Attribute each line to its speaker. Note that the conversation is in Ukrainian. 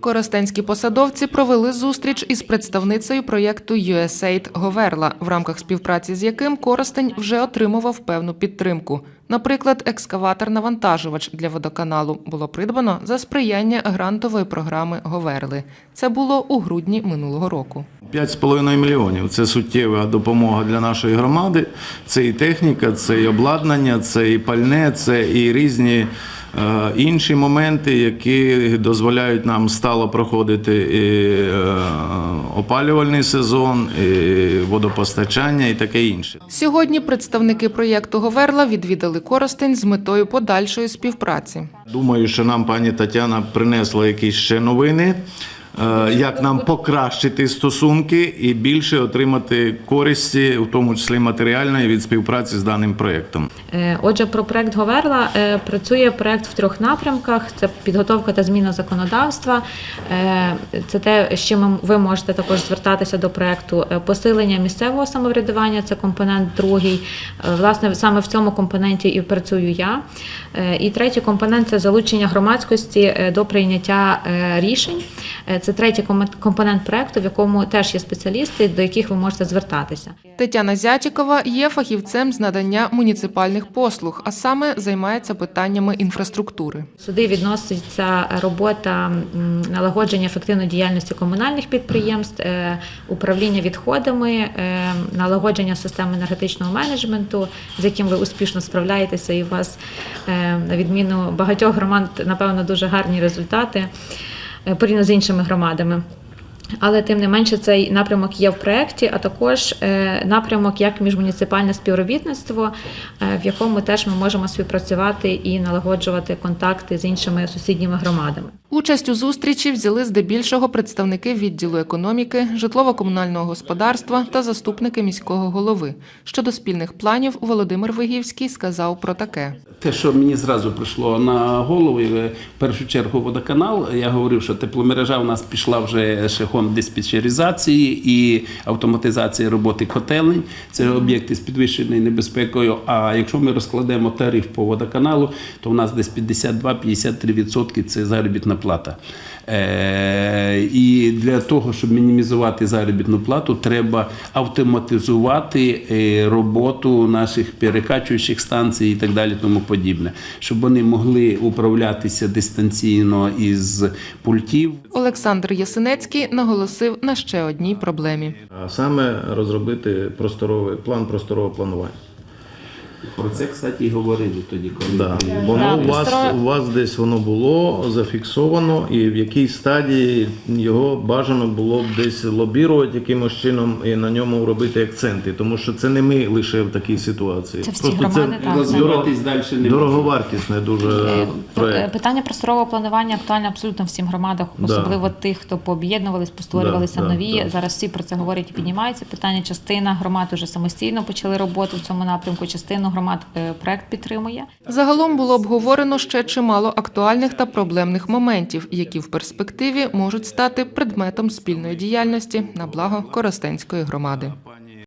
Speaker 1: Коростенські посадовці провели зустріч із представницею проєкту USAID Говерла, в рамках співпраці з яким Коростень вже отримував певну підтримку. Наприклад, екскаватор-навантажувач для водоканалу було придбано за сприяння грантової програми Говерли. Це було у грудні минулого року.
Speaker 2: 5,5 мільйонів це суттєва допомога для нашої громади. Це і техніка, це і обладнання, це і пальне, це і різні інші моменти, які дозволяють нам стало проходити і е, опалювальний сезон, і водопостачання і таке інше.
Speaker 1: Сьогодні представники проєкту Говерла відвідали Коростень з метою подальшої співпраці.
Speaker 2: Думаю, що нам пані Тетяна принесла якісь ще новини. Е, Як нам покращити стосунки і більше отримати користі, у тому числі матеріальної, від співпраці з даним проєктом.
Speaker 3: Е, Отже, про проект Говерла е, працює проект в трьох напрямках: це підготовка та зміна законодавства. Це те, з чим ви можете також звертатися до проекту. Е, Посилення місцевого самоврядування це компонент другий. Власне, саме в цьому компоненті і працюю я. І третій компонент це залучення громадськості до прийняття рішень. Це третій компонент проекту, в якому теж є спеціалісти, до яких ви можете звертатися.
Speaker 1: Тетяна Зятікова є фахівцем з надання муніципальних послуг, а саме займається питаннями інфраструктури.
Speaker 3: Сюди відноситься робота налагодження ефективної діяльності комунальних підприємств, е, управління відходами, е, налагодження систем енергетичного менеджменту, з яким ви успішно справляєтеся, і у вас, е, на відміну багатьох громад, напевно, дуже гарні результати порівняно з іншими громадами. Але тим не менше цей напрямок є в проєкті, а також е, напрямок як міжмуніципальне співробітництво, е, в якому теж ми можемо співпрацювати і налагоджувати контакти з іншими сусідніми громадами.
Speaker 1: Участь у зустрічі взяли здебільшого представники відділу економіки, житлово-комунального господарства та заступники міського голови. Щодо спільних планів, Володимир Вигівський сказав про таке.
Speaker 4: Те, що мені зразу прийшло на голову, е, в першу чергу водоканал. Я говорив, що тепломережа у нас пішла вже шляхом диспетчеризації і автоматизації роботи котелень. Це об'єкти з підвищеною небезпекою. А якщо ми розкладемо тариф по водоканалу, то у нас десь 52-53% це заробітна плата. Е, і для того, щоб мінімізувати заробітну плату, треба автоматизувати е, роботу наших перекачуючих станцій і так далі, тому подібне, щоб вони могли управлятися дистанційно із пультів.
Speaker 1: Олександр Ясинецький наголосив на ще одній проблемі.
Speaker 2: А саме розробити просторовий план просторового планування.
Speaker 4: Про це, кстати, і говорили тоді, коли
Speaker 2: Да. Воно у вас, у вас десь воно було зафіксовано, і в якій стадії його бажано було б десь лобірувати якимось чином і на ньому робити акценти, тому що це не ми лише в такій ситуації.
Speaker 5: Це всі
Speaker 2: Просто
Speaker 5: громади, так.
Speaker 4: розвиватись далі не
Speaker 2: дороговартісне дуже
Speaker 5: Е,
Speaker 2: проект.
Speaker 5: Питання просторового планування актуальне абсолютно всім громадах,
Speaker 2: Да.
Speaker 5: особливо тих, хто пооб'єднувались, постворювалися
Speaker 2: Да, да,
Speaker 5: нові.
Speaker 2: да.
Speaker 5: Зараз всі про це говорять і піднімаються. Питання частина громад вже самостійно почали роботу в цьому напрямку. Частину громад е, проект підтримує.
Speaker 1: Загалом було обговорено ще чимало актуальних та проблемних моментів, які в перспективі можуть стати предметом спільної діяльності на благо Коростенської громади.